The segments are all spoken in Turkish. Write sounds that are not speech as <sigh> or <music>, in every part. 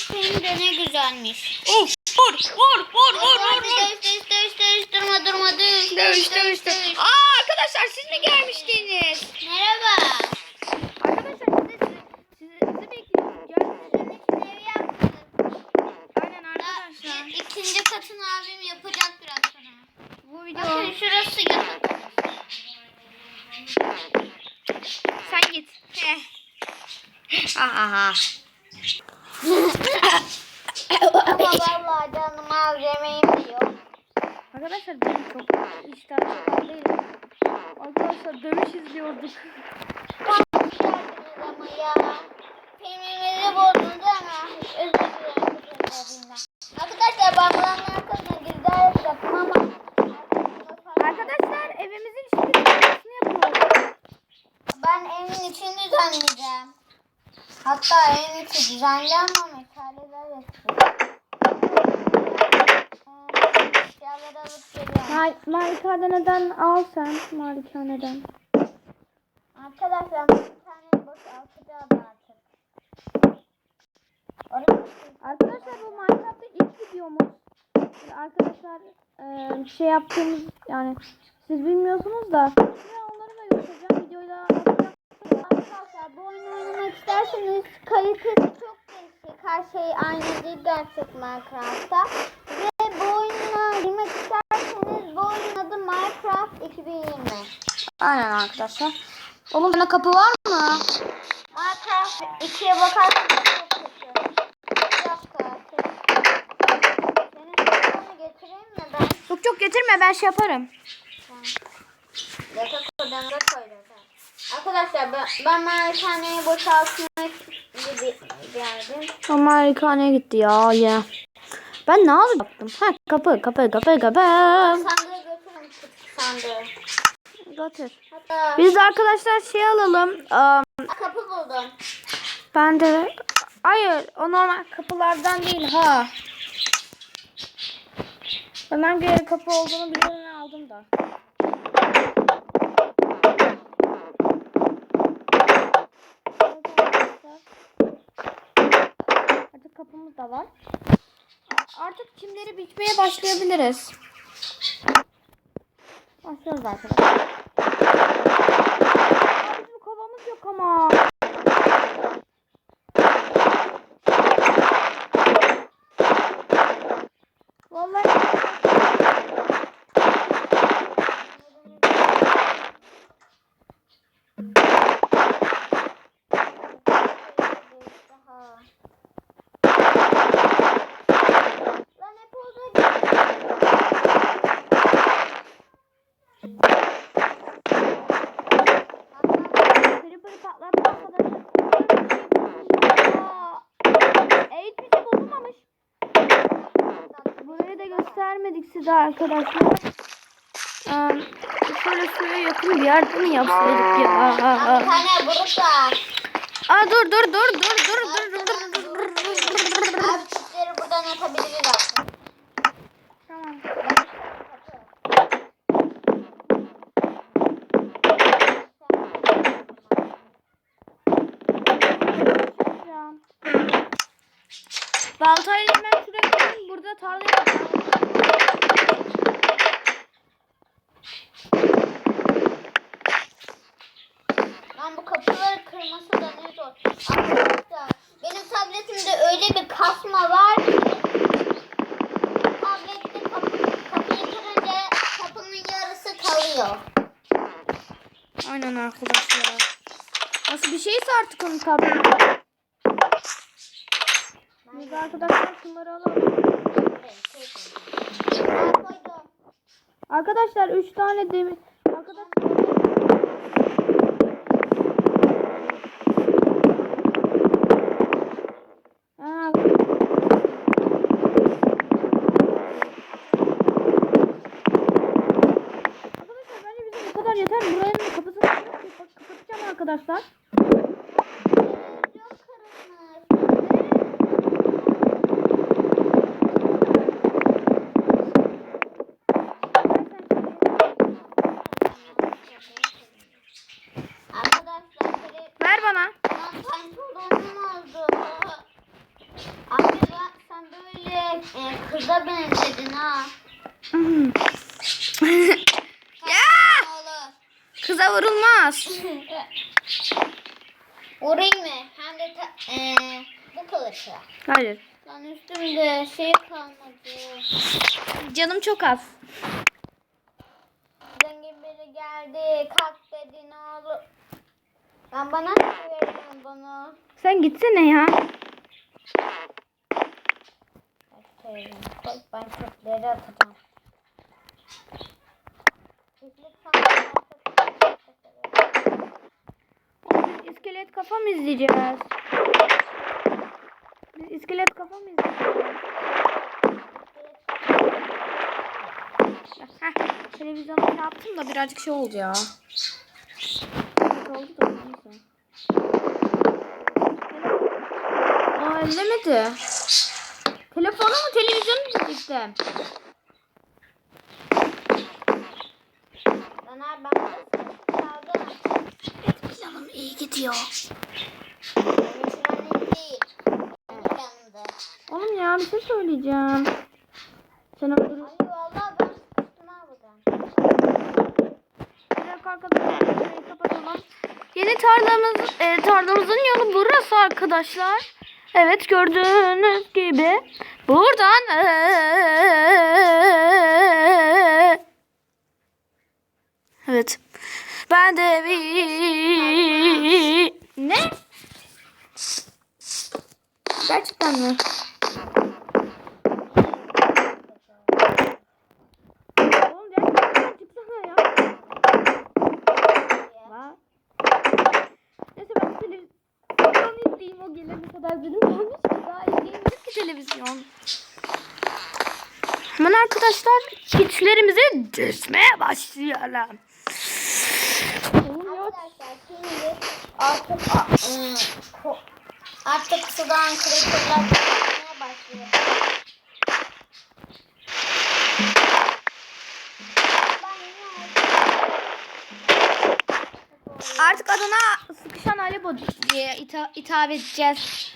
Peynir de ne güzelmiş. Of vur vur vur vur vur dövüş dövüş dövüş dövüş durma durma dövüş Dövüş dövüş dövüş. Aa arkadaşlar siz mi gelmiştiniz? Merhaba. Arkadaşlar sizi sizi, sizi yaptık. Aynen arkadaşlar. İkinci katını abim yapacak biraz sonra. Bu video Bakın şurası yatak. sen git. Aha. Ama vallahi canım diyor. Arkadaşlar benim çok iştahım değil. Arkadaşlar dövüş izliyorduk. Geldiniz ama ya. Düzenli ama metaleler yapıyor. Eşyaları alıp geliyorum. Malikaneden al sen malikaneden. Arkadaşlar bir tane boşaltacağız artık. Orası Arkadaşlar bu Minecraft'ta ilk videomuz. Şimdi Arkadaşlar eee, şey yaptığımız yani siz bilmiyorsunuz da onları da göstereceğim. Videoyu da atacağım. Arkadaşlar bu oyunu isterseniz kalitesi çok değişik. Her şey aynı değil gerçek Minecraft'ta. Ve bu oyuna girmek isterseniz bu oyunun adı Minecraft 2020. Aynen arkadaşlar. Oğlum bana kapı var mı? Minecraft 2'ye bakarsanız çok kötü. Bir dakika. Senin telefonunu getireyim mi ben? Yok yok getirme ben şey yaparım. Yatak odamda koydum. Arkadaşlar ben, ben malikaneyi boşaltmak gibi geldim. O malikaneye gitti ya ya. Ben ne yapacaktım? Ha kapı kapı kapı kapı. Sandığı götürün sandığı. Götür. Hatta Biz de arkadaşlar şey alalım. Aa, kapı buldum. ben de hayır o normal kapılardan değil ha. Ben hangi kapı olduğunu biliyorum aldım da. Kapımız da var. Artık çimleri biçmeye başlayabiliriz. Başlıyoruz arkadaşlar. Bizim kovamız yok ama. Vallahi Lan hep oldu. Creeper'ı patlattı arkadaşlar. Aa, e, hiçbir şey bozulmamış. Burayı göstermedik size arkadaşlar. Ee, şöyle suya yakın bir yerde mi yapsaydık ya? Aa, aa, tane buruk var. Aa, dur dur dur dur dur dur dur dur dur dur Abi çiftleri buradan atabiliriz aslında. Tamam. Baltayla şuraya koyayım. Burada tarla yapacağım. Lan bu da ne zor. Arkadaşlar benim tabletimde öyle bir kasma var ki tablette kapı, kapıyı kırınca kapının yarısı kalıyor. Aynen arkadaşlar. Nasıl bir şeyse artık onun tabi. Biz arkadaşlar şunları alalım. Arkadaşlar 3 tane demir. Arkadaşlar arkadaşlar. Ver bana. Abi bak sen böyle e, kıza benzedin ha. ya! Kıza vurulmaz. <laughs> Vurayım mı? Hem de ta- eee, bu kılıçla. Hayır. Lan üstümde şey kalmadı. Canım çok az. Zengin biri geldi. Kalk dedi ne olur. Lan bana ne veriyorsun bunu? Sen gitsene ya. Ben çöpleri atacağım. Çiftlik sandım. Biz iskelet kafa mı izleyeceğiz? Biz iskelet kafa mı izleyeceğiz? Heh, televizyona şey yaptım da birazcık şey oldu ya. Evet, oldu da neyse. Aa ellemedi. Telefonu mu televizyonu mu diyecektim? Caner ben bunu çaldım. Planım iyi gidiyor. Oğlum ya bir şey söyleyeceğim. Sen öldürürsün. Ay valla ben sıkıştım buradan. Bir dakika arkadaşlar şurayı kapatalım. Yeni tarlamız, e, tarlamızın yolu burası arkadaşlar. Evet gördüğünüz gibi buradan e, Evet. Ben de bir ne? Gerçekten mi? Oğlum gerçekten çıksana ya. Var. Neyse ben televizyon izleyeyim o gelene kadar dedim. Gelmiş ki daha izleyemedik ki televizyon. Hemen arkadaşlar güçlerimizi düşmeye başlayalım. Oğlum ya. Arkadaşlar şimdi artık artık sudan krekerler çıkmaya başlıyor. Artık adına sıkışan Alebo diye ita- hitap edeceğiz.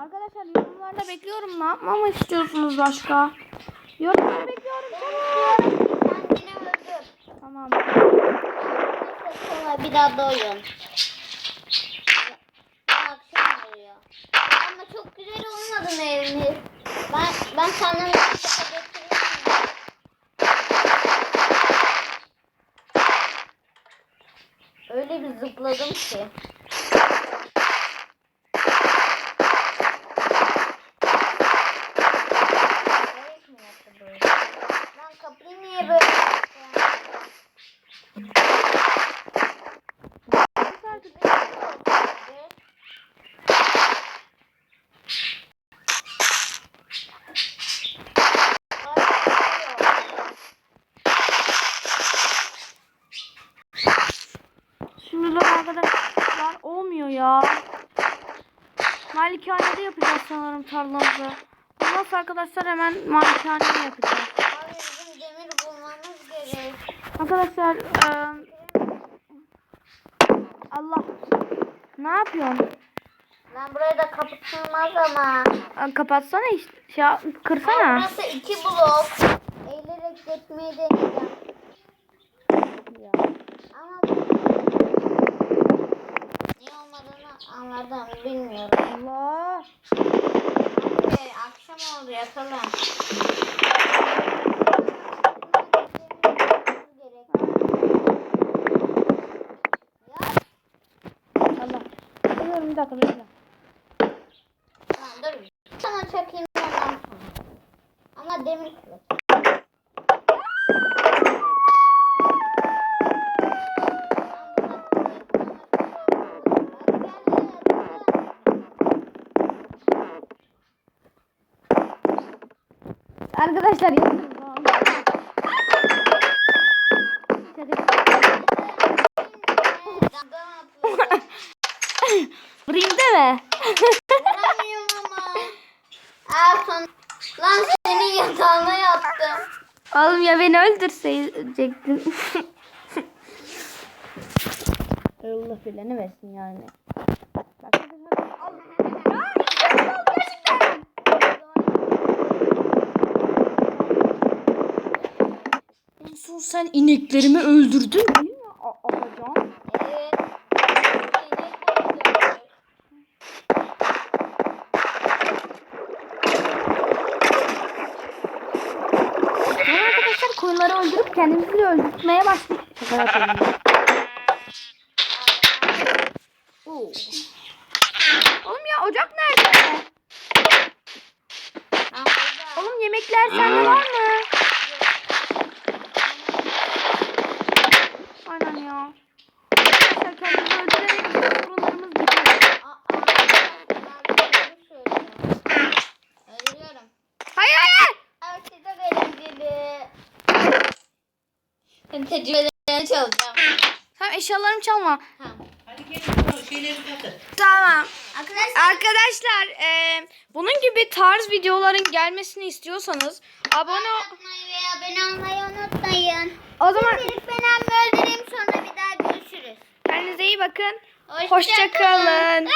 Arkadaşlar yorumlarda bekliyorum. Ne yapmamı istiyorsunuz başka? Yorumlarda bekliyorum. Çabuk. Kendini öldür. Tamam. Bir daha doyun. Akşam oluyor. Ama çok güzel olmadı mı? Ben, ben senden bir mi? Öyle bir zıpladım ki. Bilerek mi yaptı böyle? Lan kapıyı niye böyle yaptın? Şimdi de arkadaşlar olmuyor ya. Malikanede yapacağız sanırım tarlamızı. Olmazsa arkadaşlar hemen malikanede yapacağız. Abi bizim demir bulmamız gerek. Arkadaşlar eee, Allah ne yapıyorsun? Lan buraya da kapatılmaz ama. Aa, Kapatsana işte. Şey, Aa, kırsana. burası iki blok. Eğilerek geçmeyi deneyeceğim. Ama niye anladım bilmiyorum. Allah. Hadi akşam oldu yatalım. Ya Allah. Biliyorum bir dakika bekle. tamam dur. Sana çakayım ondan sonra. Ama demir kılıç. Arkadaşlar yapıyoruz. Vurayım deme. Vuramıyorum Aa son. Lan senin yatağına yattım. Oğlum ya beni öldürseyecektin. Allah bileni versin yani. Bak, Son sen ineklerimi öldürdün değil mi? A- Afacan. Evet. Arkadaşlar koyunları öldürüp kendimizi de öldürtmeye başladık. Oğlum ya ocak nerede? Oğlum yemekler sende var mı? Aynen ya. Arkadaşlar kendimizi öldürerek bizim doğru söylüyorum. Öldürüyorum. Hayır hayır. Ay size eğlenceli. Ben tecrübelerini çalacağım. Tamam eşyalarımı çalma. Tamam. Hadi gelin şeyleri katır. Tamam. Arkadaşlar Arkadaşlar e, bunun gibi tarz videoların gelmesini istiyorsanız abone ol. atmayı ve abone olmayı unutmayın. O zaman Şimdilik ben Emre öldüreyim sonra bir daha. Kendinize iyi bakın. Hoşça Hoşça kalın.